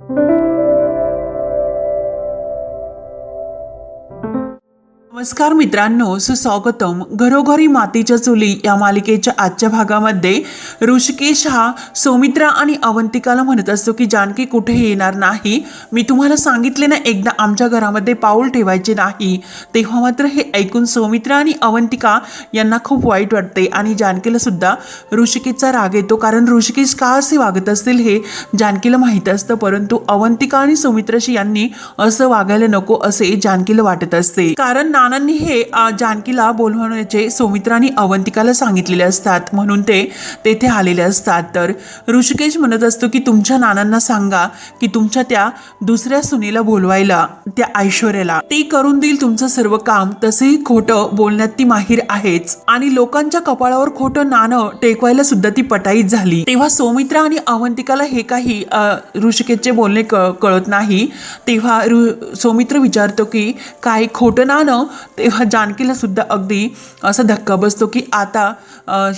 Thank you. नमस्कार मित्रांनो सुस्वागतम. घरोघरी मातीच्या चुली या मालिकेच्या आजच्या भागामध्ये ऋषिकेश हा सौमित्रा आणि अवंतिकाला म्हणत असतो की जानकी कुठेही येणार नाही. मी तुम्हाला सांगितले ना एकदा आमच्या घरामध्ये पाऊल ठेवायचे नाही. तेव्हा मात्र हे ऐकून सौमित्रा आणि अवंतिका यांना खूप वाईट वाटते आणि जानकीला सुद्धा ऋषिकेशचा राग येतो. कारण ऋषिकेश का असे वागत असतील हे जानकीला माहीत असतं परंतु अवंतिका आणि सौमित्राशी यांनी असं वागायला नको असे जानकीला वाटत असते. कारण नानांनी हे जानकीला बोलवण्याचे सौमित्रांनी अवंतिकाला सांगितलेले असतात. म्हणून ते तेथे आलेले असतात. तर ऋषिकेश म्हणत असतो की तुमच्या नानांना सांगा की तुमच्या त्या दुसऱ्या सुनेला बोलवायला त्या ऐश्वर्याला. ते करून देईल तुमचं सर्व काम. तसेही खोटं बोलण्यात ती माहीर आहेच. आणि लोकांच्या कपाळावर खोटं नाणं टेकवायला सुद्धा ती पटाईत झाली. तेव्हा सौमित्रा आणि अवंतिकाला हे काही ऋषिकेशचे बोलणे क कळत नाही. तेव्हा ऋ सौमित्र विचारतो की काय खोटं नाणं तेव्हा जानकीला सुद्धा अगदी असा धक्का बसतो की आता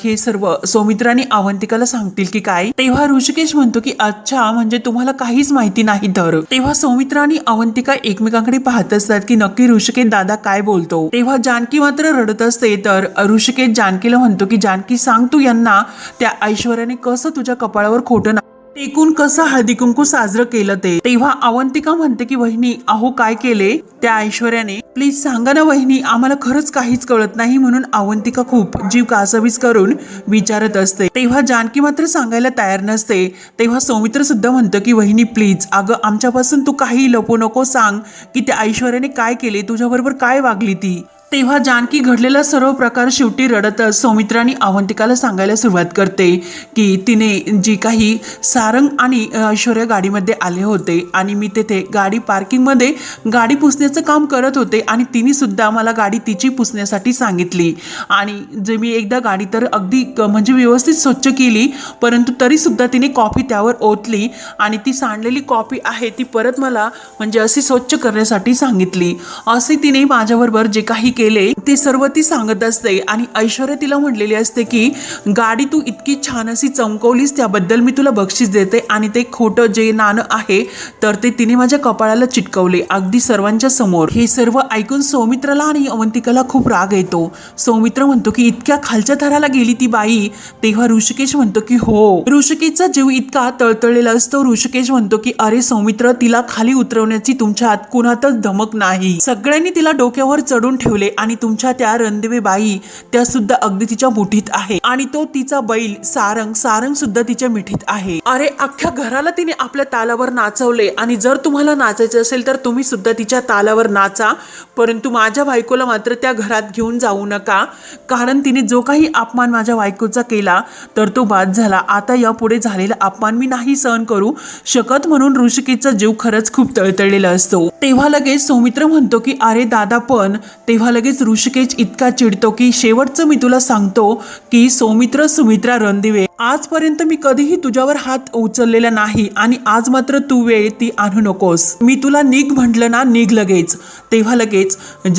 हे सर्व सौमित्र आणि अवंतिकाला सांगतील की काय? तेव्हा ऋषिकेश म्हणतो की अच्छा म्हणजे तुम्हाला काहीच माहिती नाही तर? तेव्हा सौमित्र आणि अवंतिका एकमेकांकडे पाहत असतात की नक्की ऋषिकेश दादा काय बोलतो. तेव्हा जानकी मात्र रडत असते तर ऋषिकेश जानकीला म्हणतो की जानकी सांग तू यांना त्या ऐश्वर्याने कसं तुझ्या कपाळावर खोटं टेकून कसं हळदी कुंकू साजरं केलं ते? तेव्हा अवंतिका म्हणते की वहिनी अहो काय केले? त्या ऐश्वर्याने प्लीज सांगा ना वहिनी आम्हाला खरंच काहीच कळत नाही म्हणून अवंतिका खूप जीव कासवीस करून विचारत असते. तेव्हा जानकी मात्र सांगायला तयार नसते. तेव्हा सौमित्र सुद्धा म्हणतं की वहिनी प्लीज अगं आमच्यापासून तू काही लपू नको. सांग की त्या ऐश्वर्याने काय केले? तुझ्याबरोबर काय वागली ती? तेव्हा जानकी घडलेला सर्व प्रकार शेवटी रडतच सौमित्राने अवंतिकाला सांगायला सुरुवात करते की तिने जी काही सारंग आणि ऐश्वर्य ऐश्वर्या गाडीमध्ये आले होते आणि मी तेथे गाडी पार्किंगमध्ये गाडी पुसण्याचं काम करत होते आणि तिने सुद्धा मला गाडी तिची पुसण्यासाठी सांगितली. आणि जे मी एकदा गाडी तर अगदी म्हणजे व्यवस्थित स्वच्छ केली परंतु तरीसुद्धा तिने कॉफी त्यावर ओतली आणि ती सांडलेली कॉफी आहे ती परत मला म्हणजे अशी स्वच्छ करण्यासाठी सांगितली. असे तिने माझ्याबरोबर जे काही केले ते सर्व ती सांगत असते. आणि ऐश्वर्या तिला म्हणलेली असते की गाडी तू इतकी छान अशी चमकवलीस त्याबद्दल मी तुला बक्षीस देते आणि ते खोटं जे नाणं आहे तर ते तिने माझ्या कपाळाला चिटकवले अगदी सर्वांच्या समोर. हे सर्व ऐकून सौमित्राला आणि अवंतिकाला खूप राग येतो. सौमित्र म्हणतो की इतक्या खालच्या थराला गेली ती बाई. तेव्हा ऋषिकेश म्हणतो की हो. ऋषिकेशचा जीव इतका तळतळलेला असतो ऋषिकेश म्हणतो की अरे सौमित्र तिला खाली उतरवण्याची तुमच्या आत कुणातच धमक नाही. सगळ्यांनी तिला डोक्यावर चढून ठेवले. आणि तुमच्या त्या रणदेवी बाई त्या सुद्धा अगदी तिच्या मुठीत आहे. आणि तो तिचा बैल सारंग सारंग सुद्धा तिच्या मिठीत आहे. अरे अख्ख्या घराला तिने आपल्या तालावर नाचवले आणि जर तुम्हाला नाचायचं असेल तर तुम्ही सुद्धा तिच्या तालावर नाचा. परंतु माझ्या बायकोला मात्र त्या घरात घेऊन जाऊ नका. कारण तिने जो काही अपमान माझ्या बायकोचा केला तर तो बाद झाला. आता यापुढे झालेला अपमान मी नाही सहन करू शकत म्हणून ऋषिकेचा जीव खरंच खूप तळतळलेला असतो. तेव्हा लगेच सौमित्र म्हणतो की अरे दादा पण. तेव्हा लगेच ऋषिकेश इतका चिडतो की शेवटचं मी तुला सांगतो की सौमित्र सुमित्रा रणदिवे. आजपर्यंत मी कधीही तुझ्यावर हात उचललेला नाही आणि आज मात्र तू वेळ ती आणू नकोस. मी तुला निघ म्हटलं ना निघ लगेच. तेव्हा लगेच.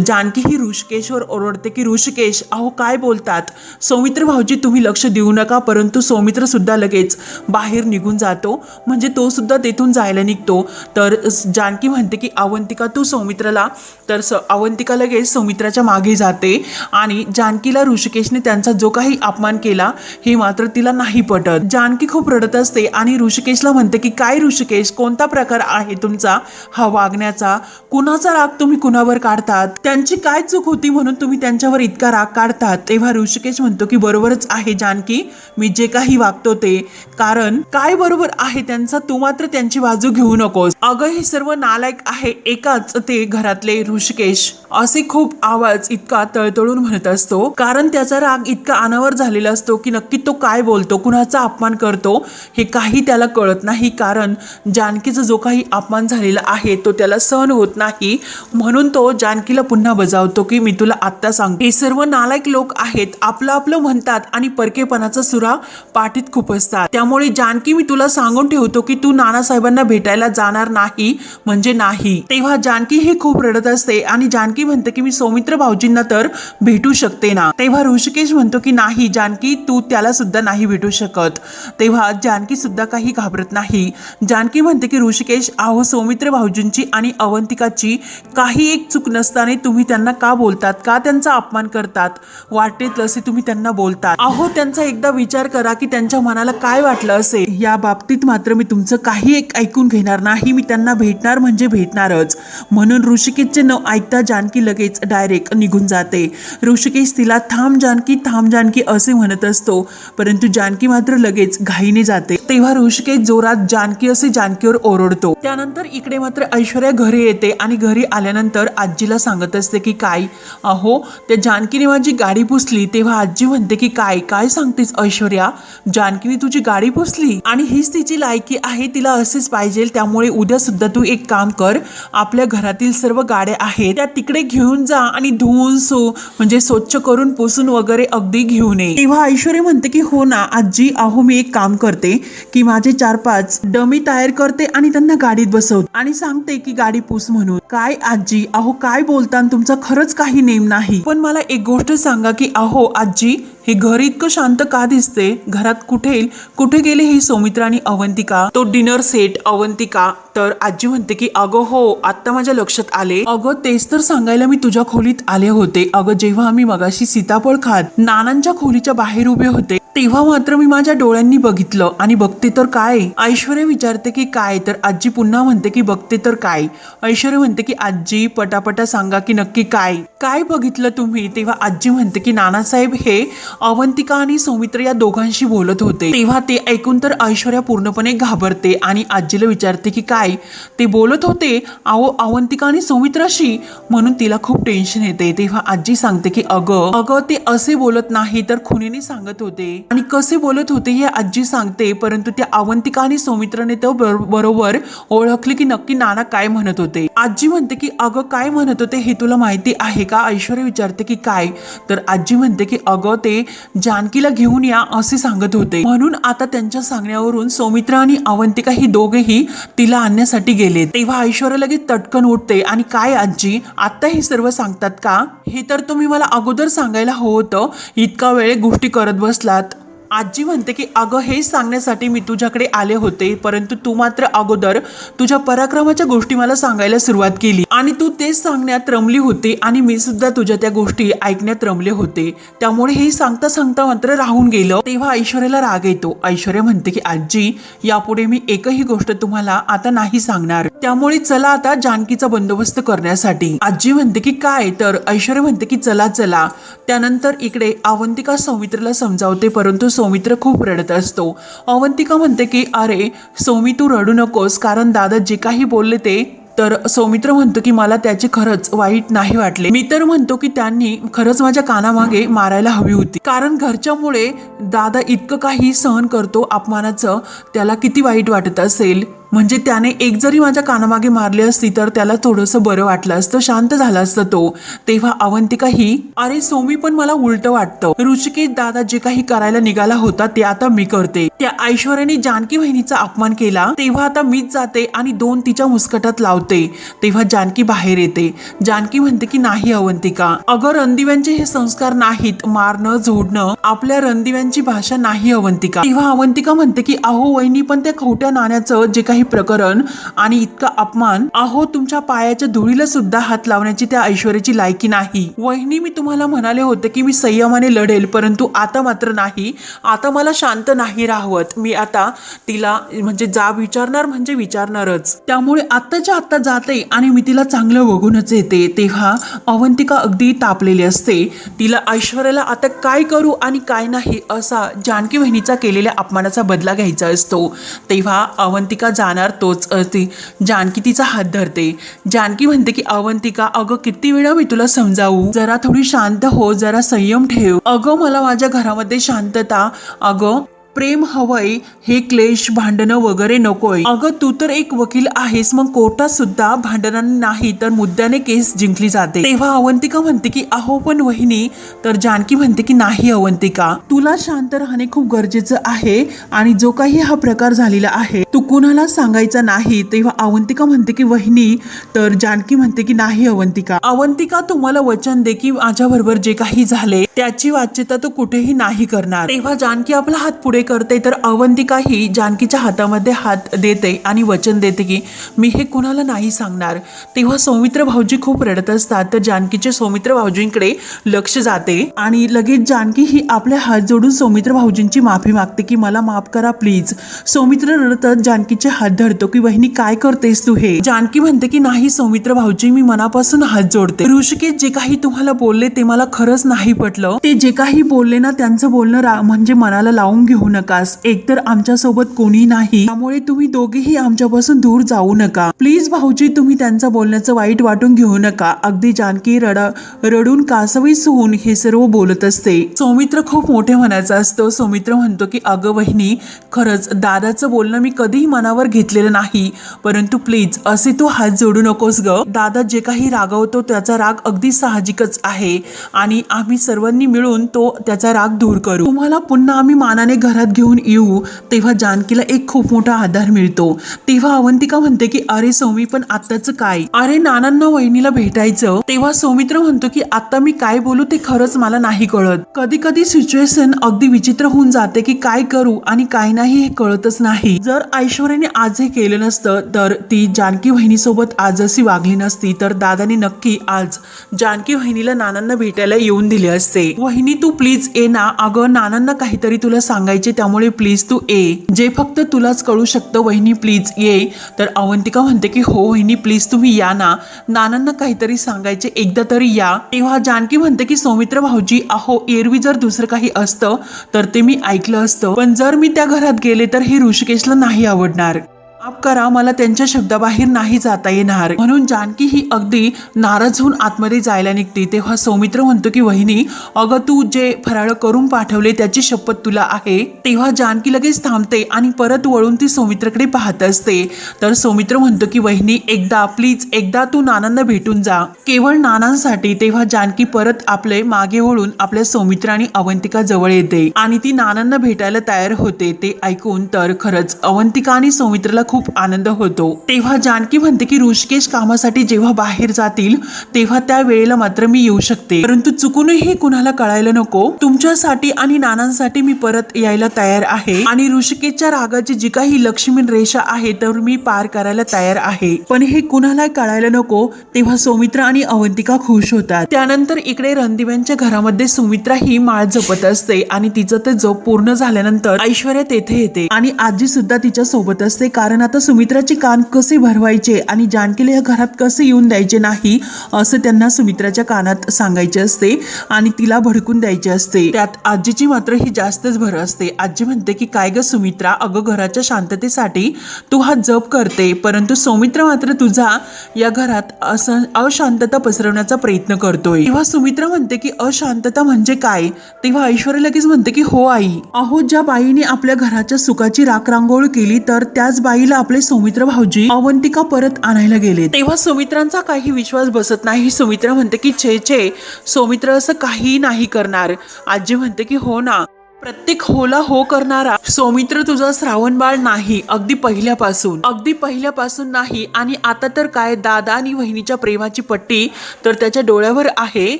जानकी ही ऋषिकेशवर ओरडते की ऋषिकेश अहो काय बोलतात? सौमित्र भाऊजी तुम्ही लक्ष देऊ नका परंतु सौमित्र सुद्धा लगेच बाहेर निघून जातो. म्हणजे तो सुद्धा तेथून जायला निघतो. तर जानकी म्हणते की अवंतिका तू सौमित्राला तर स अवंतिका लगेच सौमित्राच्या मागे जाते आणि जानकीला ऋषिकेशने त्यांचा जो काही अपमान केला हे मात्र तिला नाही पटत. जानकी खूप रडत असते आणि ऋषिकेशला म्हणते की काय ऋषिकेश? कोणता प्रकार आहे तुमचा? हा वागण्याचा. कुणाचा राग तुम्ही कुणावर काढतात? त्यांची काय चूक होती म्हणून तुम्ही त्यांच्यावर इतका राग काढतात? तेव्हा ऋषिकेश म्हणतो की बरोबरच आहे जानकी. मी जे काही वागतो ते. कारण काय बरोबर आहे त्यांचा तू मात्र त्यांची बाजू घेऊ नकोस. अगं हे सर्व नालायक आहे. एकाच ते घरातले ऋषिकेश. असे खूप आवाज इतका तळतळून म्हणत असतो. कारण त्याचा राग इतका अनावर झालेला असतो की नक्की तो काय बोलतो? कुणाचा अपमान करतो हे काही त्याला कळत नाही. कारण जानकीचा जो काही अपमान झालेला आहे तो त्याला सहन होत नाही. म्हणून तो जानकीला पुन्हा बजावतो की मी तुला आत्ता सांगतो. हे सर्व नालायक लोक आहेत आपलं आपलं म्हणतात आणि परकेपणाचा सुरा पाठीत खूप असतात त्यामुळे जानकी मी तुला सांगून ठेवतो की तू नानासाहेबांना भेटायला जाणार नाही. म्हणजे नाही. तेव्हा जानकी हे खूप रडत असते आणि जानकी म्हणते की मी सौमित्र भाऊजींना तर भेटू शकते ना. तेव्हा ऋषिकेश म्हणतो की नाही जानकी तू त्याला सुद्धा नाही भेटू भेटू शकत. तेव्हा जानकी सुद्धा काही घाबरत नाही. जानकी म्हणते की ऋषिकेश आहो सौमित्र भाऊजींची आणि अवंतिकाची काही एक चूक नसताना तुम्ही त्यांना का बोलतात? का त्यांचा अपमान करतात? वाटेत असे तुम्ही त्यांना बोलतात. आहो त्यांचा एकदा विचार करा की त्यांच्या मनाला काय वाटलं असेल? या बाबतीत मात्र मी तुमचं काही एक ऐकून घेणार नाही. मी त्यांना भेटणार म्हणजे भेटणारच म्हणून ऋषिकेशचे न ऐकता जानकी लगेच डायरेक्ट निघून जाते. ऋषिकेश तिला थांब जानकी थांब जानकी असे म्हणत असतो. परंतु जानकी मात्र लगेच घाईने जाते. तेव्हा ऋषिकेश जोरात जानकी असे जानकीवर ओरडतो. त्यानंतर इकडे मात्र ऐश्वर्या घरी येते आणि घरी आल्यानंतर आजीला सांगत असते की काय? अहो त्या जानकीने माझी गाडी पुसली. तेव्हा आजी म्हणते की काय काय सांगतेस ऐश्वर्या? जानकीने तुझी गाडी पुसली? आणि हीच तिची लायकी आहे तिला असेच पाहिजे. त्यामुळे उद्या सुद्धा तू एक काम कर आपल्या घरातील सर्व गाड्या आहेत त्या तिकडे घेऊन जा आणि धुवून सो म्हणजे स्वच्छ करून पुसून वगैरे अगदी घेऊन ये. तेव्हा ऐश्वर्या म्हणते की हो ना आजी अहो मी एक काम करते की माझे चार पाच डमी तयार करते आणि त्यांना गाडीत बसवते आणि सांगते की गाडी पूस म्हणून. काय आजी? अहो काय बोलता? तुमचा खरंच काही नेम नाही. पण मला एक गोष्ट सांगा की अहो आजी हे घर इतकं शांत का दिसते? घरात कुठे कुठे गेले ही सौमित्र आणि अवंतिका? तो डिनर सेट अवंतिका. तर आजी म्हणते की अगं हो आता माझ्या लक्षात आले. अगं तेच तर सांगायला मी तुझ्या खोलीत आले होते. अगं जेव्हा आम्ही मगाशी सीताफळ खात नानांच्या खोलीच्या बाहेर उभे होते तेव्हा मात्र मी माझ्या डोळ्यांनी बघितलं. आणि बघते तर काय? ऐश्वर्या विचारते की काय? तर आजी पुन्हा म्हणते की बघते तर काय? ऐश्वर्या म्हणते की आजी पटापटा सांगा की नक्की काय? काय बघितलं तुम्ही? तेव्हा आजी म्हणते की नानासाहेब हे अवंतिका आणि सौमित्र या दोघांशी बोलत होते. तेव्हा ते ऐकून तर ऐश्वर्या पूर्णपणे घाबरते आणि आजीला विचारते की काय? ते बोलत होते? अहो अवंतिका आणि सौमित्राशी? म्हणून तिला खूप टेन्शन येते. तेव्हा आजी सांगते की अगं अगं ते असे बोलत नाही तर खुनीने सांगत होते. आणि कसे बोलत होते हे आजी सांगते परंतु त्या अवंतिका आणि सौमित्रने तो बरोबर ओळखले की नक्की नाना काय म्हणत होते. आजी म्हणते की अगं काय म्हणत होते हे तुला माहिती आहे का? ऐश्वर्या विचारते की काय? तर आजी म्हणते की अगं ते जानकीला घेऊन या असे सांगत होते. म्हणून आता त्यांच्या सांगण्यावरून सौमित्र आणि अवंतिका ही दोघेही तिला आणण्यासाठी गेले तेव्हा ऐश्वर्या लगेच तटकन उठते. आणि काय आजी आता हे सर्व सांगतात का? हे तर तुम्ही मला अगोदर सांगायला हवं होतं. इतका वेळ गोष्टी करत बसलात. आजी म्हणते की अगं हेच सांगण्यासाठी मी तुझ्याकडे आले होते परंतु तू मात्र अगोदर तुझ्या पराक्रमाच्या गोष्टी मला सांगायला सुरुवात केली. आणि तू तेच सांगण्यात रमली होती आणि मी सुद्धा तुझ्या त्या गोष्टी ऐकण्यात रमले होते. त्यामुळे हे सांगता सांगता मात्र राहून गेलं. तेव्हा ऐश्वर्याला राग येतो. ऐश्वर्या म्हणते की आजी यापुढे मी एकही गोष्ट तुम्हाला आता नाही सांगणार. त्यामुळे चला आता जानकीचा बंदोबस्त करण्यासाठी. आजी म्हणते की काय तर ऐश्वर्या म्हणते की चला चला. त्यानंतर इकडे अवंतिका सौमित्रला समजावते परंतु सौमित्र खूप रडत असतो. अवंतिका म्हणते की अरे सौमी तू रडू नकोस कारण दादा जे काही बोलले ते तर सौमित्र म्हणतो की मला त्याचे खरंच वाईट नाही वाटले. मी तर म्हणतो की त्यांनी खरंच माझ्या कानामागे मारायला हवी होती. कारण घरच्यामुळे दादा इतकं काही सहन करतो अपमानाचं त्याला किती वाईट वाटत असेल. म्हणजे त्याने एक जरी माझ्या कानामागे मारली असती तर त्याला थोडंसं बरं वाटलं असतं शांत झाला असतं तो. तेव्हा अवंतिका ही अरे सोमी पण मला उलट वाटतं. ऋषिकेश दादा जे काही करायला निघाला होता ते आता मी करते. त्या ऐश्वर्याने जानकी बहिणीचा अपमान केला. तेव्हा आता मीच जाते आणि दोन तिच्या मुस्कटात लावते. तेव्हा जानकी बाहेर येते. जानकी म्हणते की नाही अवंतिका. अगं रणदिव्यांचे हे संस्कार नाहीत. मारणं झोडणं आपल्या रणदिव्यांची भाषा नाही अवंतिका. तेव्हा अवंतिका म्हणते की अहो वहिनी पण त्या खोट्या नाण्याचं जे काही प्रकरण आणि इतका अपमान अहो तुमच्या पायाच्या धुळीला सुद्धा हात लावण्याची त्या ऐश्वर्याची लायकी नाही. वहिनी मी तुम्हाला म्हणाले होते की मी संयमाने लढेल परंतु आता मात्र नाही. आता मला शांत नाही राहवत. मी आता तिला म्हणजे जा विचारणार म्हणजे विचारणारच. त्यामुळे आत्ताच्या आत्ता जाते आणि मी तिला चांगलं बघूनच येते. तेव्हा अवंतिका अगदी तापलेली असते. तिला ऐश्वर्याला आता काय करू आणि काय नाही असा जानकी बहिणीचा केलेल्या अपमानाचा बदला घ्यायचा असतो. तेव्हा अवंतिका जाणार तोच ती जानकी तिचा हात धरते. जानकी म्हणते की अवंतिका अगं किती वेळा मी तुला समजावू? जरा थोडी शांत हो जरा संयम ठेव. अगं मला माझ्या घरामध्ये शांतता. अगं प्रेम हवंय हे क्लेश भांडणं वगैरे नकोय. अगं तू तर एक वकील आहेस मग कोर्टात सुद्धा भांडणाने नाही तर मुद्द्याने केस जिंकली जाते. तेव्हा अवंतिका म्हणते की अहो पण वहिनी तर जानकी म्हणते की नाही अवंतिका तुला शांत राहणे खूप गरजेचं आहे आणि जो काही हा प्रकार झालेला आहे तू कुणाला सांगायचा नाही. तेव्हा अवंतिका म्हणते की वहिनी तर जानकी म्हणते की नाही अवंतिका. अवंतिका तुम्हाला वचन दे की माझ्या बरोबर जे काही झाले त्याची वाच्यता तो कुठेही नाही करणार. तेव्हा जानकी आपला हात पुढे करते तर अवंतिकाही जानकीच्या हातामध्ये हात देते आणि वचन देते की मी हे कुणाला नाही सांगणार. तेव्हा सौमित्र भाऊजी खूप रडत असतात तर जानकीचे सौमित्र भाऊजींकडे लक्ष जाते आणि लगेच जानकी ही आपले हात जोडून सौमित्र भाऊजींची माफी मागते की मला माफ करा प्लीज. सौमित्र रडतच जानकीचे हात धरतो की वहिनी काय करतेस तू हे? जानकी म्हणते की नाही सौमित्र भाऊजी मी मनापासून हात जोडते. ऋषिकेश जे काही तुम्हाला बोलले ते मला खरंच नाही पटलं. ते जे काही बोलले ना त्यांचं बोलणं म्हणजे मनाला लावून घेऊ नकास. एकतर आमच्यासोबत कोणी नाही त्यामुळे तुम्ही दोघेही आमच्यापासून दूर जाऊ नका. प्लीज भाऊजी तुम्ही त्यांचं बोलण्याचं वाईट वाटून घेऊ नका. अगदी जानकी रड रडून कासवीस होऊन हे सर्व बोलत असते. सौमित्र खूप मोठे म्हणायचा असतो. सौमित्र म्हणतो की अगं वहिनी खरंच दादाचं बोलणं मी कधीही मनावर घेतलेलं नाही. परंतु प्लीज असे तू हात जोडू नकोस ग. दादा जे काही रागवतो त्याचा राग अगदी साहजिकच आहे. आणि आम्ही सर्व सर्वांनी मिळून तो त्याचा राग दूर करू. तुम्हाला पुन्हा आम्ही मानाने घरात घेऊन येऊ तेव्हा जानकीला एक खूप मोठा आधार मिळतो. तेव्हा अवंतिका म्हणते की अरे सौमी पण आत्ताच काय? अरे नानांना वहिनीला भेटायचं. तेव्हा सौमित्र म्हणतो की आता मी काय बोलू ते खरंच मला नाही कळत. कधी कधी सिच्युएशन अगदी विचित्र होऊन जाते की काय करू आणि काय नाही हे कळतच नाही. जर ऐश्वर्याने आज हे केलं नसतं तर ती जानकी वहिनीसोबत आज अशी वागली नसती तर दादाने नक्की आज जानकी वहिनीला नानांना भेटायला येऊन दिले असते. वहिनी तू प्लीज ये ना. अगं नानांना काहीतरी तुला सांगायचे त्यामुळे प्लीज तू ये. जे फक्त तुलाच कळू शकतं वहिनी प्लीज ये. तर अवंतिका म्हणते की हो वहिनी प्लीज तुम्ही या ना. नानांना काहीतरी सांगायचे एकदा तरी या. तेव्हा जानकी म्हणते की सौमित्र भाऊजी अहो एरवी जर दुसरं काही असतं तर ते मी ऐकलं असतं. पण जर मी त्या घरात गेले तर हे ऋषिकेशला नाही आवडणार. माफ करा मला त्यांच्या शब्दाबाहेर नाही जाता येणार. म्हणून जानकी ही अगदी नाराज होऊन आतमध्ये जायला निघते. तेव्हा सौमित्र म्हणतो की वहिनी अगं तू जे फराळ करून पाठवले त्याची शपथ तुला आहे. तेव्हा जानकी लगेच थांबते आणि परत वळून ती सौमित्रकडे पाहत असते. तर सौमित्र म्हणतो की वहिनी एकदा प्लीज एकदा तू नानांना भेटून जा. केवळ नानांसाठी तेव्हा जानकी परत आपले मागे वळून आपल्या सौमित्र आणि अवंतिका जवळ येते आणि ती नानांना भेटायला तयार होते. ते ऐकून तर खरंच अवंतिका आणि सौमित्रला खूप आनंद होतो. तेव्हा जानकी म्हणते की ऋषिकेश कामासाठी जेव्हा बाहेर जातील तेव्हा त्या वेळेला मात्र मी येऊ शकते. परंतु चुकूनही कुणाला कळायला नको. तुमच्यासाठी आणि नानांसाठी मी परत यायला तयार आहे. आणि ऋषिकेशच्या रागाची जी काही लक्ष्मीन रेषा आहे तर मी पार करायला तयार आहे. पण हे कुणाला कळायला नको तेव्हा सौमित्र आणि अवंतिका खुश होतात. त्यानंतर इकडे रणदिव्यांच्या घरामध्ये सुमित्रा ही माळ जपत असते आणि तिचं ते जप पूर्ण झाल्यानंतर ऐश्वर्या तेथे येते. आणि आजी सुद्धा तिच्या सोबत असते कारण आता सुमित्राचे कान कसे भरवायचे आणि जानकीला या घरात कसे येऊन द्यायचे नाही असं त्यांना सुमित्राच्या कानात सांगायचे असते आणि तिला भडकून द्यायचे असते. त्यात आजीची मात्र ही जास्तच भर असते. आजी म्हणते की काय ग सुमित्रा अगं घराच्या शांततेसाठी तू हा जप करते परंतु सौमित्र मात्र तुझा या घरात असं अशांतता पसरवण्याचा प्रयत्न करतोय. तेव्हा सुमित्रा म्हणते की अशांतता म्हणजे काय? तेव्हा ऐश्वर्या लगेच म्हणते की हो आई. अहो ज्या बाईने आपल्या घराच्या सुखाची राखरांगोळ केली तर त्याच बाईला आपले सौमित्र भाऊजी अवंतिका परत आणायला गेले तेव्हा सुमित्रांचा काही विश्वास बसत नाही. सुमित्र म्हणते की छे छे सौमित्र असं काही नाही करणार. आजी म्हणते की हो ना प्रत्येक होला हो करणारा सौमित्र तुझा श्रावण बाळ नाही अगदी पहिल्यापासून. अगदी पहिल्यापासून नाही आणि आता तर काय दादा आणि वहिनीच्या प्रेमाची पट्टी तर त्याच्या डोळ्यावर आहे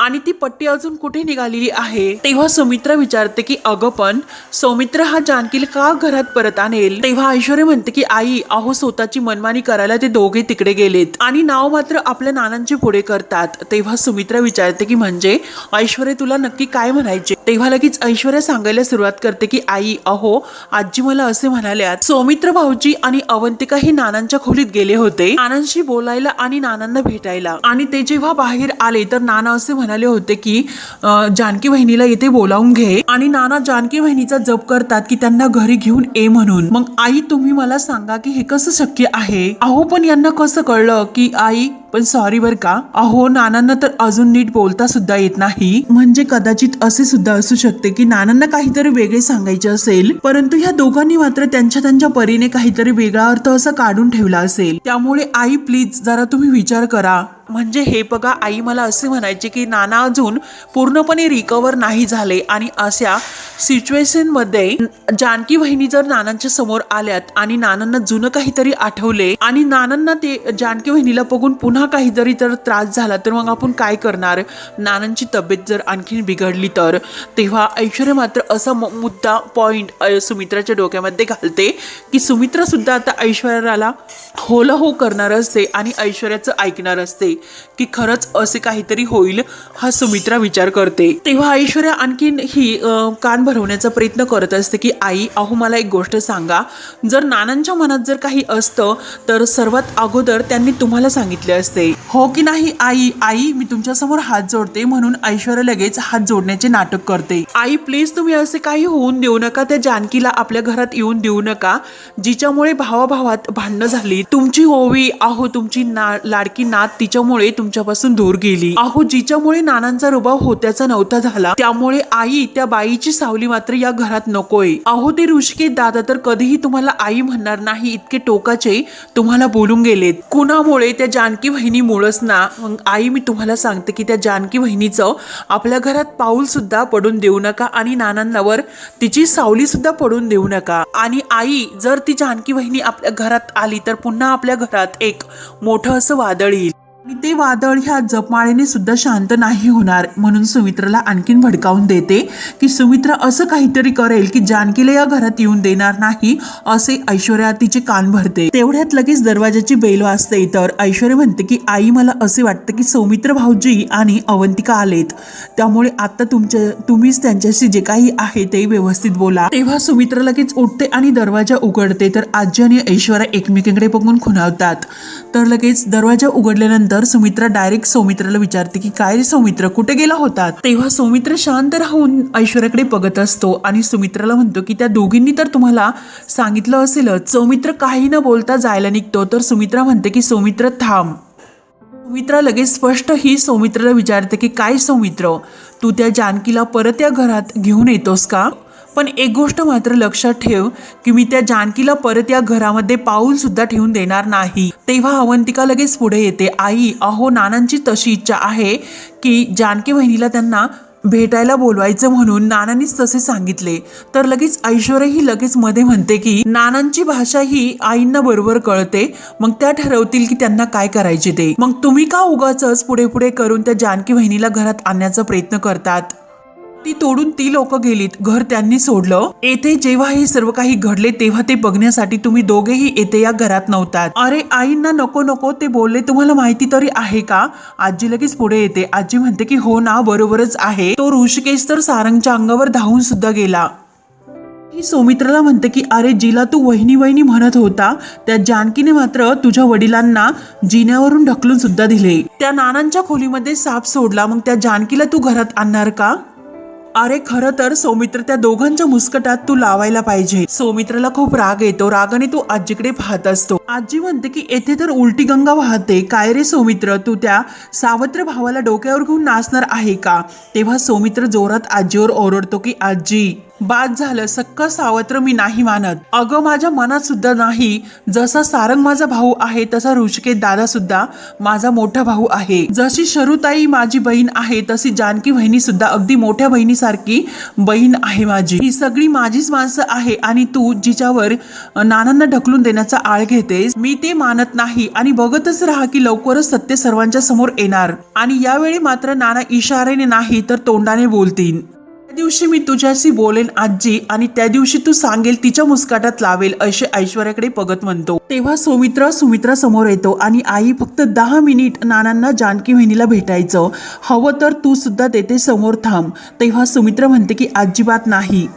आणि ती पट्टी अजून कुठे निघालेली आहे? तेव्हा सुमित्रा विचारते की अगं पण सौमित्र हा जानकीला का घरात परत आणेल? तेव्हा ऐश्वर्य म्हणते की आई अहो स्वतःची मनमानी करायला ते दोघे तिकडे गेलेत. आणि नाव मात्र आपल्या नानांचे पुढे करतात. तेव्हा सुमित्रा विचारते की म्हणजे ऐश्वर्य तुला नक्की काय म्हणायचे? तेव्हा लगेच ऐश्वर्या सांगायला सुरुवात करते की आई अहो आजी मला असे म्हणाल्यात सौमित्र भाऊजी आणि अवंतिका हे नानांच्या खोलीत गेले होते. नानांशी बोलायला आणि नानांना भेटायला. आणि ते जेव्हा बाहेर आले तर नाना असे म्हणाले होते की जानकी वहिनीला येथे बोलावून घे. आणि नाना जानकी वहिनीचा जप करतात की त्यांना घरी घेऊन ये म्हणून. मग आई तुम्ही मला सांगा की हे कसं शक्य आहे? अहो पण यांना कसं कळलं की आई पण सॉरी बर का. अहो नानांना तर अजून नीट बोलता सुद्धा येत नाही. म्हणजे कदाचित असे सुद्धा असू शकते की नानांना काहीतरी वेगळे सांगायचे असेल परंतु ह्या दोघांनी मात्र त्यांच्या त्यांच्या परीने काहीतरी वेगळा अर्थ असा काढून ठेवला असेल. त्यामुळे आई प्लीज जरा तुम्ही विचार करा. म्हणजे हे बघा आई मला असे म्हणायचे की नाना अजून पूर्णपणे रिकवर नाही झाले. आणि अशा सिच्युएशनमध्ये जानकी बहिणी जर नानांच्या समोर आल्यात आणि नानांना जुनं काहीतरी आठवले आणि नानांना ते जानकी बहिणीला बघून पुन्हा काहीतरी जर त्रास झाला तर मग आपण काय करणार? नानांची तब्येत जर आणखीन बिघडली तर? तेव्हा ऐश्वर्या मात्र असा मुद्दा पॉइंट सुमित्राच्या डोक्यामध्ये घालते की सुमित्रा सुद्धा आता ऐश्वर्याला हो हो करणार असते आणि ऐश्वर्याचं ऐकणार असते. की खरंच असे काहीतरी होईल हा सुमित्रा विचार करते. तेव्हा ऐश्वर्या आणखीन ही कान भरवण्याचा प्रयत्न करत असते की आई अहो मला एक गोष्ट सांगा. जर नानांच्या मनात जर काही असतं तर सर्वात अगोदर त्यांनी तुम्हाला सांगितले असते. हो की नाही आई? आई मी तुमच्यासमोर हात जोडते म्हणून ऐश्वर्या लगेच हात जोडण्याचे नाटक करते. आई प्लीज तुम्ही असे काही होऊन देऊ नका त्या जानकीला आपल्या घरात येऊन देऊ नका जिच्यामुळे भावाभावात भांडणं झाली. तुमची ओवी अहो तुमची ना लाडकी नात तिच्या जिच्यामुळे तुमच्यापासून दूर गेली. अहो जिच्यामुळे नानांचा रुबाव होत्याचा नव्हता झाला त्यामुळे आई त्या बाईची सावली मात्र या घरात नकोय. अहो ते ऋषिकेत दादा तर कधीही तुम्हाला आई म्हणणार नाही इतके टोकाचे तुम्हाला बोलून गेलेत. कुणामुळे त्या जानकी बहिणीमुळंच ना? आई मी तुम्हाला सांगते की त्या जानकी बहिणीचं आपल्या घरात पाऊल सुद्धा पडून देऊ नका आणि नानांवर तिची सावली सुद्धा पडून देऊ नका. आणि आई जर ती जानकी बहिणी आपल्या घरात आली तर पुन्हा आपल्या घरात एक मोठं असं वादळ येईल. आणि ते वादळ ह्या जपमाळेने सुद्धा शांत नाही होणार म्हणून सुमित्राला आणखीन भडकावून देते की सुमित्रा असं काहीतरी करेल की जानकीला या घरात येऊन देणार नाही असे ऐश्वर्या तिचे कान भरते. तेवढ्यात लगेच दरवाजाची बेल वाजते तर ऐश्वर्या म्हणते की आई मला असे वाटतं की सौमित्र भाऊजी आणि अवंतिका आलेत. त्यामुळे आता तुमच्या तुम्हीच त्यांच्याशी जे काही आहे ते व्यवस्थित बोला. तेव्हा सुमित्रा लगेच उठते आणि दरवाजा उघडते तर आजी आणि ऐश्वर्या एकमेकांकडे बघून खुणावतात. तर लगेच दरवाजा उघडल्यानंतर सुमित्रा डायरेक्ट सौमित्राला विचारते की काय रे सौमित्र कुठे गेला होता? तेव्हा सौमित्र शांत राहून ऐश्वर्याकडे बघत असतो आणि सुमित्राला म्हणतो की त्या दोघींनी तर तुम्हाला सांगितलं असेलच. सौमित्र काही न बोलता जायला निघतो. तर सुमित्रा म्हणते की सौमित्र थांब. सुमित्रा लगेच स्पष्ट ही सौमित्राला विचारते की काय सौमित्र तू त्या जानकीला परत या घरात घेऊन येतोस का? पण एक गोष्ट मात्र लक्षात ठेव की मी त्या जानकीला परत या घरामध्ये पाऊल सुद्धा ठेवून देणार नाही. तेव्हा अवंतिका लगेच पुढे येते. आई अहो नानांची तशी इच्छा आहे की जानकी बहिणीला त्यांना भेटायला बोलवायचं म्हणून नानांनीच तसे सांगितले. तर लगेच ऐश्वर्या ही लगेच मध्ये म्हणते की नानांची भाषा ही आईंना बरोबर कळते. मग त्या ठरवतील की त्यांना काय करायचे ते. मग तुम्ही का उगाच पुढे पुढे करून त्या जानकी बहिणीला घरात आणण्याचा प्रयत्न करतात? ती तोडून ती लोक गेलीत. घर त्यांनी सोडलं. येथे जेव्हा हे सर्व काही घडले तेव्हा ते बघण्यासाठी तुम्ही दोघेही येथे या घरात नव्हतात. अरे आईंना नको नको ते बोलले. तुम्हाला माहिती तरी आहे का? आजी लगेच पुढे येते. आजी म्हणते की हो ना बरोबरच आहे. तो ऋषिकेश तर सारंगच्या अंगावर धावून सुद्धा गेला. ही सौमित्राला म्हणते की अरे जिला तू वहिनी वहिनी म्हणत होता. त्या जानकीने मात्र तुझ्या वडिलांना जिन्यावरून ढकलून सुद्धा दिले. त्या नानांच्या खोलीमध्ये साप सोडला. मग त्या जानकीला तू घरात आणणार का? अरे खरं तर सौमित्र त्या दोघांच्या मुस्कटात तू लावायला पाहिजे. सौमित्राला खूप राग येतो. रागाने तू आजीकडे पाहत असतो. आजी म्हणते की येथे तर उलटी गंगा वाहते. काय रे सौमित्र तू त्या सावत्र भावाला डोक्यावर घेऊन नाचणार आहे का? तेव्हा सौमित्र जोरात आजीवर ओरडतो की आजी बाद झालं सक्क सावत्र मी नाही मानत. अगं माझ्या मनात सुद्धा नाही. जसा सारंग माझा भाऊ आहे तसा ऋषिकेत दादा सुद्धा माझा मोठा भाऊ आहे. जशी शरुताई माझी बहीण आहे तशी जानकी बहिणी सुद्धा अगदी मोठ्या बहिणीसारखी बहीण आहे माझी. ही सगळी माझीच माणसं आहे आणि तू जिच्यावर नानांना ढकलून देण्याचा आळ घेते आहेस मी ते मानत नाही आणि बघतच राहा की लवकरच सत्य सर्वांच्या समोर येणार. आणि यावेळी मात्र नाना इशाऱ्याने नाही तर तोंडाने बोलतील. त्या दिवशी मी तुझ्याशी बोलेन आजी आणि त्या दिवशी तू सांगेल तिच्या मुस्काटात लावेल असे ऐश्वर्याकडे बघत म्हणतो. तेव्हा सुमित्रा सुमित्रा समोर येतो आणि आई फक्त दहा मिनिट नानांना जानकी बहिणीला भेटायचं. हवं तर तू सुद्धा तेथे समोर थांब. तेव्हा सुमित्रा म्हणते की अजिबात नाही.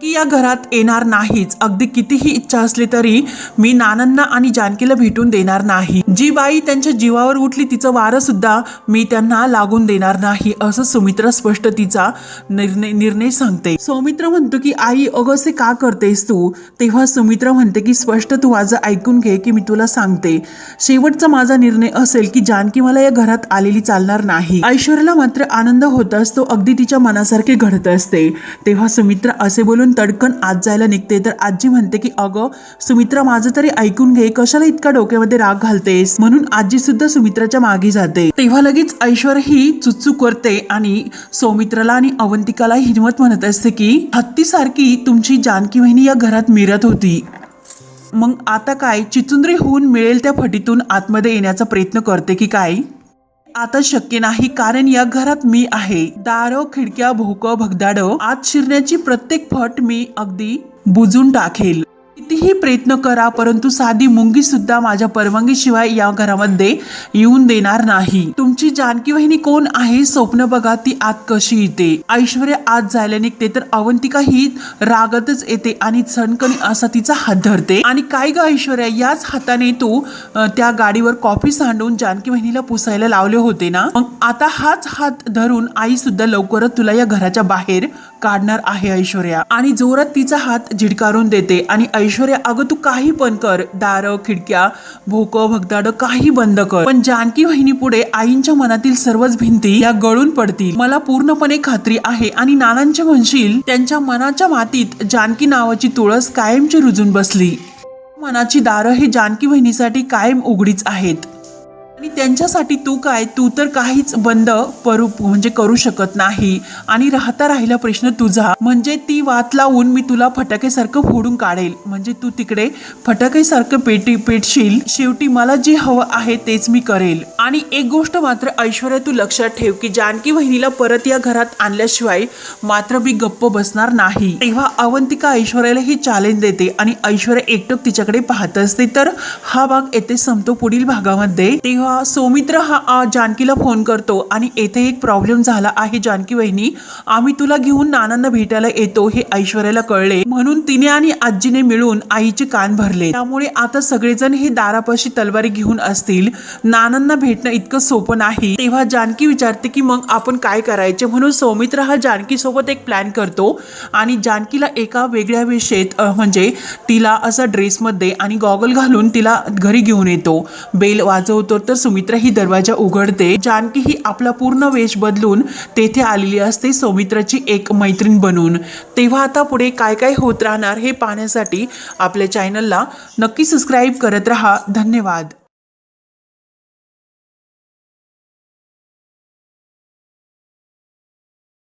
की या घरात येणार नाहीच. अगदी कितीही इच्छा असली तरी मी नानांना आणि जानकीला भेटून देणार नाही. जी बाई त्यांच्या जीवावर उठली तिचं वारं सुद्धा मी त्यांना लागून देणार नाही असं सुमित्रा स्पष्ट तिचा निर्णय निर्णय सांगते. सौमित्र म्हणतो की आई अगं असे का करतेस तू? तेव्हा सुमित्रा म्हणते की स्पष्ट तू माझं ऐकून घे की मी तुला सांगते. शेवटचा माझा निर्णय असेल की जानकी मला या घरात आलेली चालणार नाही. ऐश्वर्याला मात्र आनंद होत असतो अगदी तिच्या मनासारखे घडत असते. तेव्हा सुमित्रा असे बोलून घरून तडकन आत जायला निघते. तर आजी म्हणते की अगं सुमित्रा माझं तरी ऐकून घे कशाला इतका डोक्यामध्ये राग घालतेस? म्हणून आजी सुद्धा सुमित्राच्या मागे जाते. तेव्हा लगेच ऐश्वर ही चुचू करते आणि सौमित्राला आणि अवंतिकाला हिंमत म्हणत असते की हत्तीसारखी तुमची जानकी वहिनी या घरात मिरत होती. मग आता काय? चिचुंद्री होऊन मिळेल त्या फटीतून आतमध्ये येण्याचा प्रयत्न करते की काय? आता शक्य नाही कारण या घरात मी आहे. दारो खिडक्या भोक भगदाडो. आत शिरण्याची प्रत्येक फट मी अगदी बुजून टाकेल. कितीही प्रयत्न करा परंतु साधी मुंगी सुद्धा माझ्या परवानगीशिवाय या घरामध्ये येऊन देणार नाही. तुमची जानकी वहिनी कोण आहे? स्वप्न बघा ती आत कशी येते? ऐश्वर्या आत जायला निघते तर अवंतिका ही रागतच येते आणि सणकणी असा तिचा हात धरते. आणि काय ग ऐश्वर्या याच हाताने तू त्या गाडीवर कॉफी सांडून जानकी वहिनीला पुसायला लावले होते ना? मग आता हाच हात धरून आई सुद्धा लवकरच तुला या घराच्या बाहेर काढणार आहे ऐश्वर्या. आणि जोरात तिचा हात झिडकारून देते. आणि ऐश्वर्या अगं तू काही पण कर. दार खिडक्या भोक भगदाड काही बंद कर. पण जानकी वहिनी पुढे आईंच्या मनातील सर्वच भिंती या गळून पडतील. मला पूर्णपणे खात्री आहे. आणि नानांचे म्हणशील त्यांच्या मनाच्या मातीत जानकी नावाची तुळस कायमची रुजून बसली. मनाची दारं ही जानकी वहिनीसाठी कायम उघडीच आहेत. आणि त्यांच्यासाठी तू काय? तू तर काहीच बंद परू म्हणजे करू शकत नाही. आणि राहता राहिला प्रश्न तुझा. म्हणजे ती वात लावून मी तुला फटाकेसारखं फोडून काढेल. म्हणजे तू तिकडे फटाकेसारखं पेटी पेटशील. शेवटी मला जे हवं आहे तेच मी करेल. आणि एक गोष्ट मात्र ऐश्वर्या तू लक्षात ठेव की जानकी वहिनीला परत या घरात आणल्याशिवाय मात्र मी गप्प बसणार नाही. तेव्हा अवंतिका ऐश्वर्याला ही चॅलेंज देते आणि ऐश्वर्या एकटक तिच्याकडे पाहत असते. तर हा भाग येथे संपतो पुढील भागामध्ये. तेव्हा सौमित्र हा जानकीला फोन करतो आणि येथे एक प्रॉब्लेम झाला आहे जानकी वहिनी. आम्ही तुला घेऊन नानांना भेटायला येतो हे ऐश्वर्याला कळले. म्हणून तिने आणि आजीने मिळून आईचे कान भरले. त्यामुळे आता सगळेजण हे दारापाशी तलवारी घेऊन असतील. नानांना भेटणं इतकं सोपं नाही. तेव्हा जानकी विचारते की मग आपण काय करायचे? म्हणून सौमित्र हा जानकी सोबत एक प्लॅन करतो आणि जानकीला एका वेगळ्या वेशेत म्हणजे तिला असा ड्रेसमध्ये आणि गॉगल घालून तिला घरी घेऊन येतो. बेल वाजवतो तर सुमित्रा ही दरवाजा उघडते. जानकी ही आपला पूर्ण वेश बदलून तेथे आलेली असते सौमित्राची एक मैत्रीण बनून. तेव्हा आता पुढे काय काय होत राहणार हे पाहण्यासाठी आपल्या चॅनलला नक्की सबस्क्राईब करत राहा. धन्यवाद.